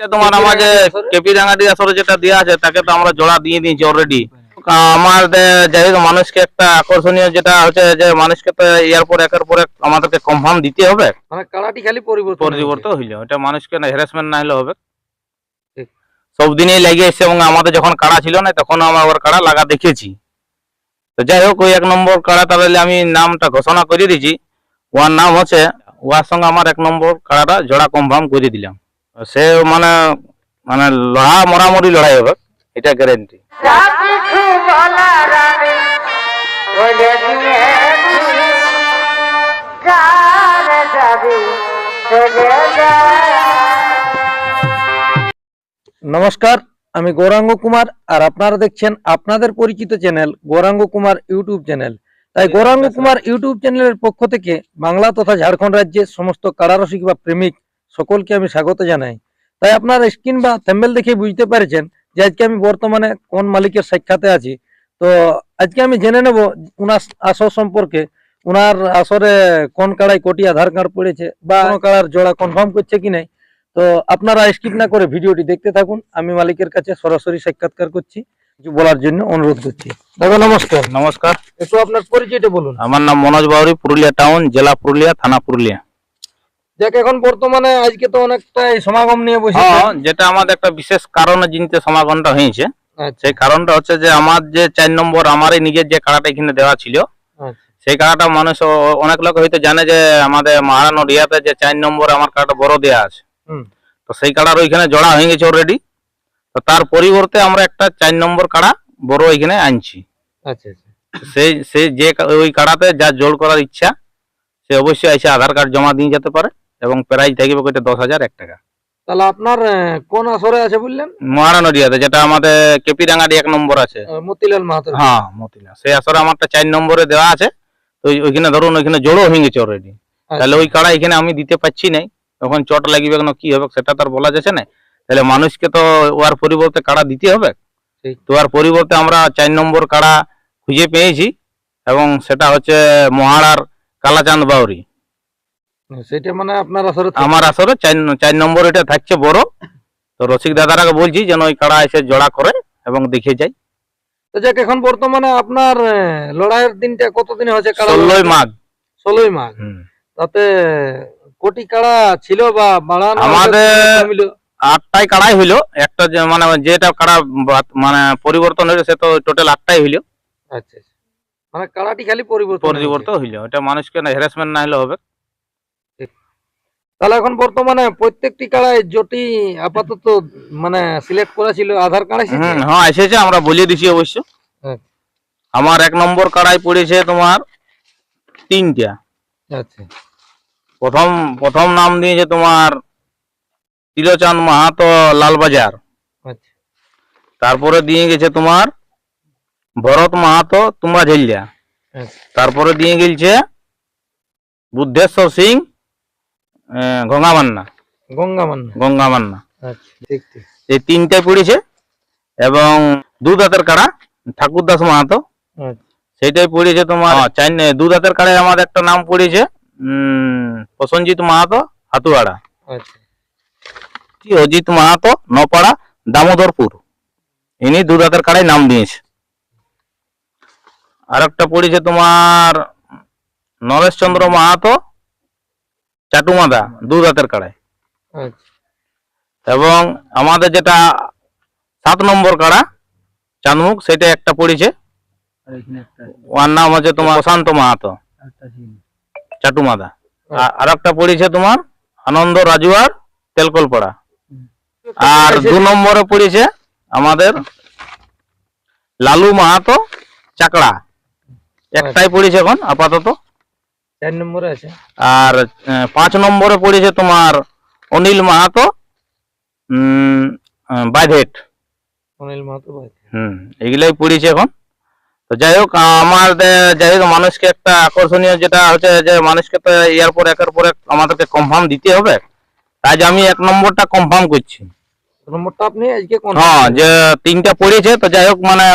তোমার আমার যে কেপি রাঙ্গাটি আসরে যেটা দেওয়া আছে তাকে তো আমরা জোড়া দিয়ে দিয়েছি অলরেডি আমাদের যাই হোক মানুষকে একটা আকর্ষণীয় যেটা হচ্ছে যে মানুষকে তো ইয়ার পর একের পর আমাদেরকে কনফার্ম দিতে হবে। মানে কালাটি খালি পরিবর্তন পরিবর্তন হইল এটা মানুষকে হ্যারাসমেন্ট না হলে হবে। সব দিনেই লেগে এসছে এবং আমাদের যখন কাড়া ছিল না তখন আমরা ওর কাড়া লাগা দেখেছি। তো যাই হোক ওই এক নম্বর কাড়া তাহলে আমি নামটা ঘোষণা করে দিয়েছি। ওর নাম হচ্ছে ওর সঙ্গে আমার এক নম্বর কাড়াটা জোড়া কনফার্ম করে দিলাম। সে মানে মানে লড়া মরামরি লড়াই হবে, এটা গ্যারেন্টি নমস্কার, আমি গৌরাঙ্গ কুমার, আর আপনারা দেখছেন আপনাদের পরিচিত channel, Gouranga Kumar YouTube channel. তাই গৌরাঙ্গ কুমার ইউটিউব চ্যানেলের পক্ষ থেকে বাংলা তথা ঝাড়খণ্ড রাজ্যের সমস্ত কারারসিক বা প্রেমিক সকলকে আমি স্বাগত জানাই। তাই আপনারা স্ক্রিন বা থ্যাম্বেল দেখে বুঝতে পেরেছেন যে আজকে আমি বর্তমানে কোন মালিকের সাক্ষাতে আছি। তো আজকে আমি জেনে নেব উনার আসর সম্পর্কে উনার আসরে কোন কাড়ায় কোটি আধার কার্ড পড়েছে বা কোন কাড়ার জোড়া কনফার্ম করছে কি নাই। তো আপনারা স্কিপ না করে ভিডিওটি দেখতে থাকুন আমি মালিকের কাছে সরাসরি সাক্ষাৎকার করছি কিছু বলার জন্য অনুরোধ করছি। দাদা নমস্কার। নমস্কার। একটু আপনার পরিচয়টা বলুন। আমার নাম মনোজ বাউরি পুরুলিয়া টাউন জেলা পুরুলিয়া থানা পুরুলিয়া। যাক এখন বর্তমানে আজকে তো অনেকটাই সমাগম নিয়ে বসে হ্যাঁ যেটা আমাদের একটা বিশেষ কারণে জিনিসটা সমাগমটা হয়েছে। আচ্ছা। সেই কারণটা হচ্ছে যে আমার যে চার নম্বর আমারই নিজের যে কাড়াটা এখানে দেওয়া ছিল আচ্ছা। সেই কাড়াটা মানুষ অনেক লোক হয়তো জানে যে আমাদের মহারানো রিয়াতে যে চার নম্বর আমার কাড়াটা বড় দেওয়া আছে। হুম। তো সেই কাড়ার ওইখানে জোড়া হয়ে গেছে অলরেডি তো তার পরিবর্তে আমরা একটা চার নম্বর কাড়া বড় এখানে আনছি। আচ্ছা সেই সেই যে ওই কাড়াতে যা জোল করার ইচ্ছা সে অবশ্যই এসে আধার কার্ড জমা দিয়ে যেতে পারে। এবং প্রাইজ থাকবে ওইটা দশ হাজার এক টাকা। তাহলে আপনার কোন আসরে আছে বললেন? মহারানো রিয়াতে যেটা আমাদের কেপি এক নম্বর আছে। মতিলাল মাহাতো। হ্যাঁ মতিলা সেই আসরে আমারটা চার নম্বরে দেওয়া আছে। তো ওইখানে ধরুন ওইখানে জোড়ো হয়ে গেছে অলরেডি তাহলে ওই কাড়া এখানে আমি দিতে পারছি নাই। তখন চট লাগিবে কেন কি হবে সেটা তো আর বলা যাচ্ছে না। তাহলে মানুষকে তো ওর পরিবর্তে কাড়া দিতে হবে। ঠিক। তো ওর পরিবর্তে আমরা চার নম্বর কাড়া খুঁজে পেয়েছি। এবং সেটা হচ্ছে মহারার কালাচাঁদ বাউরি। সেটা মানে আপনার আসরে। আমার আসরে চার নম্বর এটা থাকছে বড়। তো রসিক দাদারাকে বলছি যেন ওই কাড়া এসে জোড়া করে এবং দেখে যায় তো যাক এখন বর্তমানে আপনার লড়াইয়ের দিনটা কতদিন হয়েছে ষোলোই মাঘ। ষোলোই মাঘ। তাতে কোটি কাড়া ছিল বা বাড়ানো আমাদের- আটটাই কাড়াই হইল। একটা মানে যেটা কাড়া মানে পরিবর্তন হইল সে তো টোটাল আটটাই হইল। আচ্ছা আচ্ছা। মানে কাড়াটি খালি পরিবর্তন পরিবর্তন হইল। এটা মানুষকে হ্যারাসমেন্ট না হলে হবে। হয়েছে। তাহলে এখন বর্তমানে প্রত্যেকটি কাড়ায় জটি আপাতত মানে সিলেক্ট করা ছিল আধার কার্ড এসেছে? হ্যাঁ এসেছে আমরা বলিয়ে দিছি অবশ্য। আচ্ছা। আমার এক নম্বর কাড়াই পড়েছে তোমার তিনটা। আচ্ছা। প্রথম প্রথম নাম দিয়েছে তোমার তিলোচাঁদ মাহাতো লালবাজার। আচ্ছা। তারপরে দিয়ে গেছে তোমার ভরত মাহাতো তোমরা ঝেলিয়া আচ্ছা। তারপরে দিয়ে গেছে বুদ্ধেশ্বর সিং গঙ্গামান্না। গঙ্গা মান্না গঙ্গামান্না। আচ্ছা ঠিক ঠিক এই তিনটাই পড়েছে এবং দুধ হাতের কাড়া ঠাকুরদাস মাহাতো। আচ্ছা। সেইটাই পড়েছে তোমার চার দুধ হাতের কাড়ায় আমার একটা নাম পড়েছে উম, প্রসঞ্জিৎ মাহাতো হাতুয়াড়া। আচ্ছা। অজিত মাহাতো নপাড়া দামোদরপুর। ইনি দুধ হাতের কাড়ায় নাম দিয়েছে। আর একটা পড়েছে তোমার নরেশ চন্দ্র মাহাতো চাটুমাদা দু হাতের কাড়ায় আচ্ছা। এবং আমাদের যেটা সাত নম্বর কাড়া চাঁদমুখ সেটা একটা পড়েছে। ওর নাম হচ্ছে তোমার প্রশান্ত মাহাতো। চাটুমাদা। আর- আর একটা পড়েছে তোমার আনন্দ রাজুয়ার তেলকলপাড়া। আর দু নম্বরে পড়েছে আমাদের লালু মাহাতো চাকড়া। একটাই পড়েছে এখন আপাতত। চার নম্বরে আছে। আর পাঁচ নম্বরে পড়েছে তোমার অনিল মাহাতো বাইধেট অনিল মাহাতো হুম এগুলাই পড়েছে এখন। তো যাই হোক আমার যাই হোক মানুষকে একটা আকর্ষণীয় যেটা হচ্ছে যে মানুষকে তো ইয়ার পর একের পর এক আমাদেরকে কনফার্ম দিতে হবে। তাই যে আমি এক নম্বরটা কনফার্ম করছি। নম্বরটা আপনি আজকে হ্যাঁ যে তিনটা পড়েছে তো যাই হোক মানে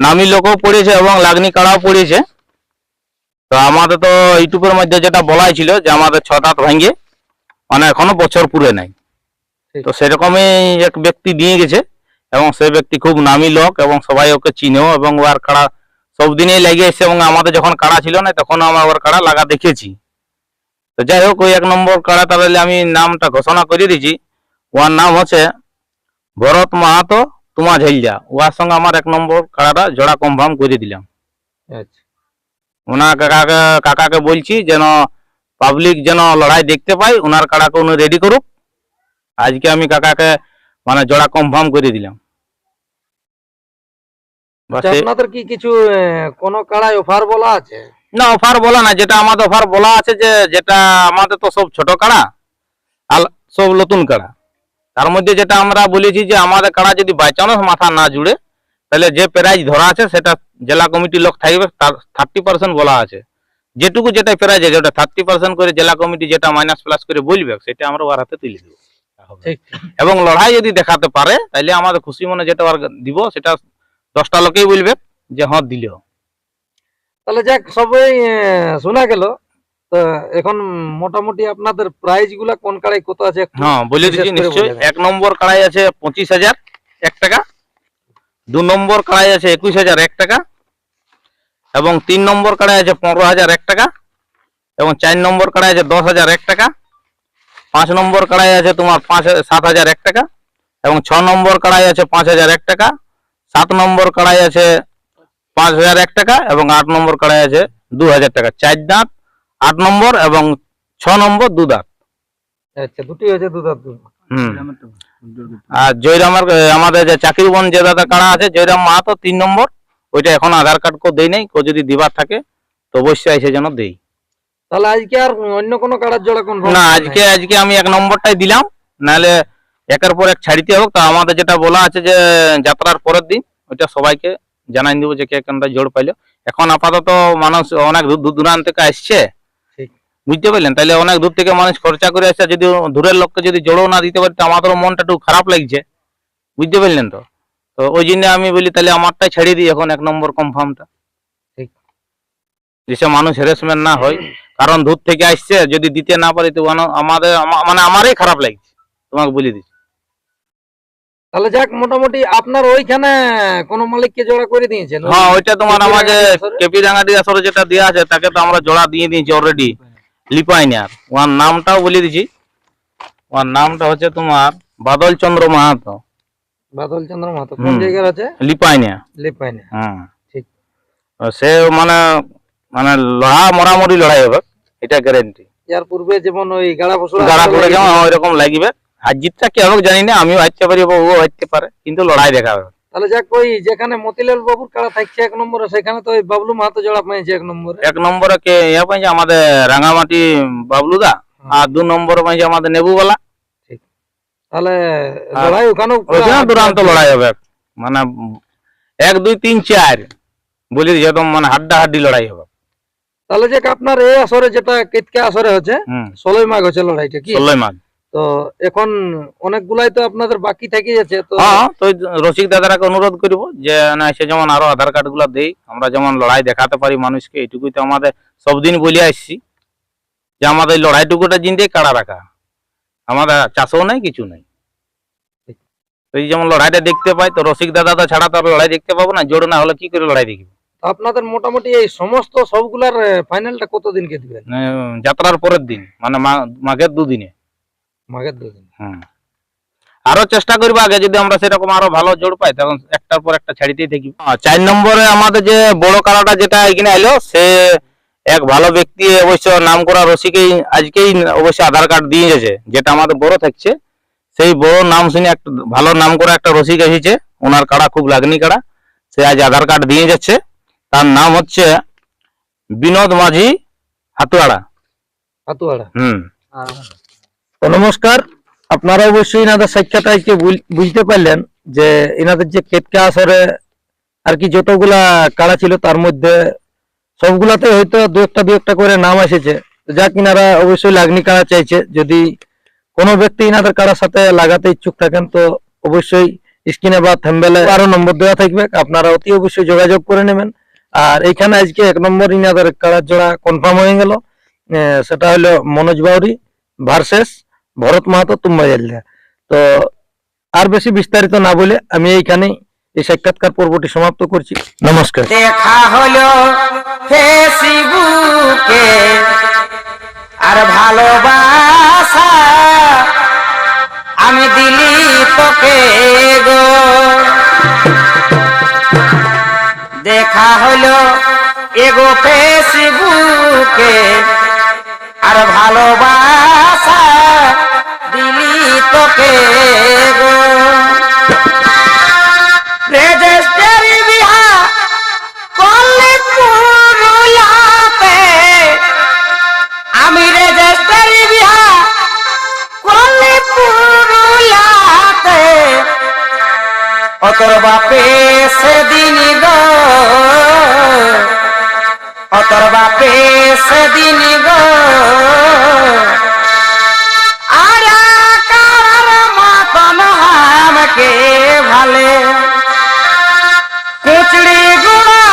নামি লোকও পড়েছে এবং লাগনি কাড়াও পড়েছে। তো আমাদের তো ইউটিউবের মধ্যে যেটা বলাই ছিল যে আমাদের ছ দাঁত ভাঙ্গে মানে এখনও বছর পুরে নাই। তো সেরকমই এক ব্যক্তি নিয়ে গেছে এবং সেই ব্যক্তি খুব নামি লোক এবং সবাই ওকে চিনেও এবং ওর কাড়া সব দিনেই লেগে এসছে এবং আমাদের যখন কাড়া ছিল না তখন আমরা ওর কাড়া লাগা দেখেছি। তো যাই হোক ওই এক নম্বর কাড়া তাহলে আমি নামটা ঘোষণা করে দিয়েছি। ওর নাম হচ্ছে ভরত মাহাতো তোমা ঝেলিয়া ওর সঙ্গে আমার এক নম্বর কাড়াটা জোড়া কনফার্ম করে দিলাম। আচ্ছা। ওনার কাকাকে কাকাকে বলছি যেন পাবলিক যেন লড়াই দেখতে পাই ওনার কাড়াকে উনি রেডি করুক। আজকে আমি কাকাকে মানে জোড়া কনফার্ম করে দিলাম। বাস আচ্ছা, এই- আপনাদের কি কিছু আহ, কাড়ায় অফার বলা আছে? না অফার বলা না যেটা আমাদের অফার বলা আছে যে যেটা আমাদের তো সব ছোট কাড়া আর সব নতুন কাড়া তার মধ্যে যেটা আমরা বলেছি যে আমাদের কাড়া যদি বাই চান্স মাথা না জুড়ে তাহলে যে প্রাইজ ধরা আছে সেটা জেলা কমিটির লোক থাকবে তার থার্টি পার্সেন্ট বলা আছে। যেটুকু যেটা প্রাইজ আছে ওটা থার্টি পার্সেন্ট করে জেলা কমিটি যেটা মাইনাস প্লাস করে বলবে সেটা আমরা ওর হাতে তুলে দেবো। এবং লড়াই যদি দেখাতে পারে তাহলে আমাদের খুশি মনে যেটা ওর দিব সেটা দশটা লোকেই বলবে যে হ্যাঁ দিল। তাহলে যাক সবই শোনা গেল। তো এখন মোটামুটি আপনাদের প্রাইজগুলা কোন কাড়াই কত আছে হ্যাঁ বলে দিচ্ছি নিশ্চয়ই। এক নম্বর কড়াই আছে পঁচিশ হাজার এক টাকা। দু নম্বর কড়াই আছে একুশ হাজার এক টাকা এবং তিন নম্বর কড়াই আছে পনেরো হাজার এক টাকা এবং চার নম্বর কড়াই আছে দশ হাজার এক টাকা। পাঁচ নম্বর কড়াই আছে তোমার পাঁচ হাজার- সাত হাজার এক টাকা এবং ছ নম্বর কড়াই আছে পাঁচ হাজার এক টাকা। সাত নম্বর কড়াই আছে পাঁচ হাজার এক টাকা এবং আট নম্বর কড়াই আছে দু হাজার টাকা। চার দাঁত আট নম্বর এবং ছ নম্বর দু দাঁত। আচ্ছা দুটি হয়েছে দু দাঁত। হুম। আর জয়রামের এ, আমাদের যে চাকরিবন যে দাদা কাড়া আছে জয়রাম মাহাতো তিন নম্বর। ওইটা এখন আধার কার্ড কেউ দেই নাই কেউ যদি দিবার থাকে তো অবশ্যই এসে যেন দেই। তাহলে আজকে আর অন্য কোনো কাড়ার জোড়া কোন না আজকে আজকে আমি এক নম্বরটাই দিলাম নাহলে একের পর এক ছাড়িতে হোক তা আমাদের যেটা বলা আছে যে যাত্রার পরের দিন ওইটা সবাইকে জানাই দিব যে কে কোনটা জোর পাইলো। এখন আপাতত মানুষ অনেক দূর দূর দূরান্ত থেকে আসছে। বুঝতে পারলেন? তাহলে অনেক দূর থেকে মানুষ খরচা করে আসছে যদি দূরের লোককে যদি জোড়ও না দিতে পারি তো আমাদেরও মনটা একটু খারাপ লাগছে। বুঝতে পারলেন তো? তো ওই জন্য আমি বলি তাহলে আমারটাই ছেড়ে দিই এখন এক নম্বর কনফার্মটা ঠিক। যেসব মানুষ হ্যারাসমেন্ট না হয় কারণ দূর থেকে আসছে যদি দিতে না পারি তো আমাদের মানে আমারই খারাপ লাগছে। তোমাকে বলে দিচ্ছি। তাহলে যাক মোটামুটি আপনার ওইখানে কোন মালিককে জোড়া করে দিয়েছেন। হ্যাঁ ওইটা তোমার রাঙাটি কেপি রাঙাটি আসরে যেটা দেওয়া আছে তাকে তো আমরা জোড়া দিয়ে দিয়েছি অলরেডি লিপাইনার ওর নামটাও বলে দিছি। ওর নামটা হচ্ছে তোমার বাদল চন্দ্র মাহাতো। বাদল চন্দ্র মাহাতো। কোন। জায়গার আছে? লিপাইনিয়া। লিপাইনে হ্যাঁ। ঠিক। সে মানে মানে লড়া মরামরি লড়াই হবে। এটা গ্যারেন্টি যার পূর্বে যেমন ওই গাড়া ফসল গাড়া করে যেমন ওই রকম লাগবে। আর জিতটা কি হবে জানি না আমিও হারতে পারি ও হারতে পারে। কিন্তু লড়াই দেখা হবে। তাহলে যাক ওই যেখানে মতিলাল বাবুর কাড়া থাকছে এক নম্বরে সেখানে তো ওই বাবলু মাহাতো জোড়া পেয়েছে এক নম্বরে। এক নম্বরে কে ইয়ে পাইছে আমাদের রাঙামাটি বাবলুদা আর দু নম্বরে পাইছে আমাদের নেবুবালা। তাহলে লড়াই ওখানেও পুরা দুরান্ত লড়াই হবে। মানে এক দুই তিন চার বলি একদম মানে হাড্ডা হাড্ডি লড়াই হবে। তাহলে যাক আপনার এই আসরে যেটা কেতকে আসরে হচ্ছে ষোলোই মাঘ হচ্ছে লড়াইটা কি? ষোলোই মাঘ। তো এখন অনেকগুলাই তো আপনাদের বাকি থেকে যাচ্ছে তো হ্যাঁ তো রসিক দাদারাকে অনুরোধ করব যে না এসে যেমন আরও আধার কার্ডগুলা দেই আমরা যেমন লড়াই দেখাতে পারি মানুষকে এইটুকুই তো আমাদের সবদিন বলে আসছি। যে আমাদের লড়াইটুকুটা জিন্দে কাড়া রাখা। আমাদের চাষও নাই কিছু নাই। তো এই যেমন লড়াইটা দেখতে পাই তো রসিক দাদা তো ছাড়া তো লড়াই দেখতে পাবো না জোর না হলে কি করে লড়াই দেখব? তো আপনাদের মোটামুটি এই সমস্ত সবগুলার ফাইনালটা কত দিনকে দিবেন যাত্রার পরের দিন মানে মাঘের দুদিনে। মাঘের দুদিন হুম আরও চেষ্টা করব আগে যদি আমরা সেরকম আরও ভালো জোর পাই তখন একটার পর একটা ছাড়িতেই থাকি। চার নম্বরে আমাদের যে বড় কারাটা যেটা এখানে এলো সে এক ভালো ব্যক্তি অবশ্য নাম করা রসিকেই আজকেই অবশ্য আধার কার্ড দিয়ে গেছে যেটা আমাদের বড় থাকছে। সেই বড় নাম শুনে একটা ভালো নাম করা একটা রসিক এসেছে ওনার কাড়া খুব লাগনি কাড়া সে আজ আধার কার্ড দিয়ে যাচ্ছে। তার নাম হচ্ছে বিনোদ মাঝি হাতুয়াড়া। হাতুয়াড়া। হুম। নমস্কার। আপনারা অবশ্যই এনাদের সাক্ষাৎ আজকে বুঝ- বুঝতে পারলেন যে এনাদের যে কেতকা আসরে আর কি যতগুলা কাড়া ছিল তার মধ্যে সবগুলাতে হয়তো দু একটা দু একটা করে নাম এসেছে। তো যাক, ইনারা অবশ্যই লাগনি কাড়া চাইছে। যদি কোনো ব্যক্তি ইনাদের কাড়ার সাথে লাগাতে ইচ্ছুক থাকেন, তো অবশ্যই স্ক্রিনে বা থাম্বেলে আরও নম্বর দেওয়া থাকবে। আপনারা অতি অবশ্যই যোগাযোগ করে নেবেন। আর এখানে আজকে এক নম্বর ইনাদের কাড়ার জোড়া কনফার্ম হয়ে গেল। সেটা হলো মনোজ বাউরি ভার্সেস। ভরত মাহাতো তুম্বা জালিয়া তো আর বেশি বিস্তারিত না বলে আমি এইখানে এই সাক্ষাৎকার পর্বটি সমাপ্ত করছি। নমস্কার। দেখা হলো ফেসবুকে, আর ভালোবাসা আমি দিলি তোকে গো। দেখা হলো এগো ফেসবুকে, আর ভালোবাসা তোকে গো। রেজিস্ট্রি বিহা করলে পুরুলাতে আমি রেজিস্ট্রি বিহা করলে পুরুলাতে অতর বাপে সেদিন গো। অতর বাপে সেদিন গো। ভালে কুচড়ি গুড়া,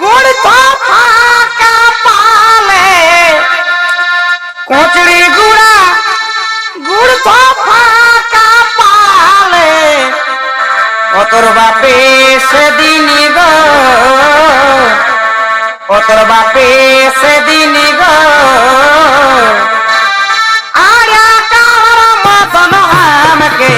গুড় তো ফাঁকা পালে। কুচড়ি গুড়া, গুড় তো ফাঁকা পালে। অতর বাপে সেদিন গো, অতর বাপে সেদিন গো। আর কার মতন আমাকে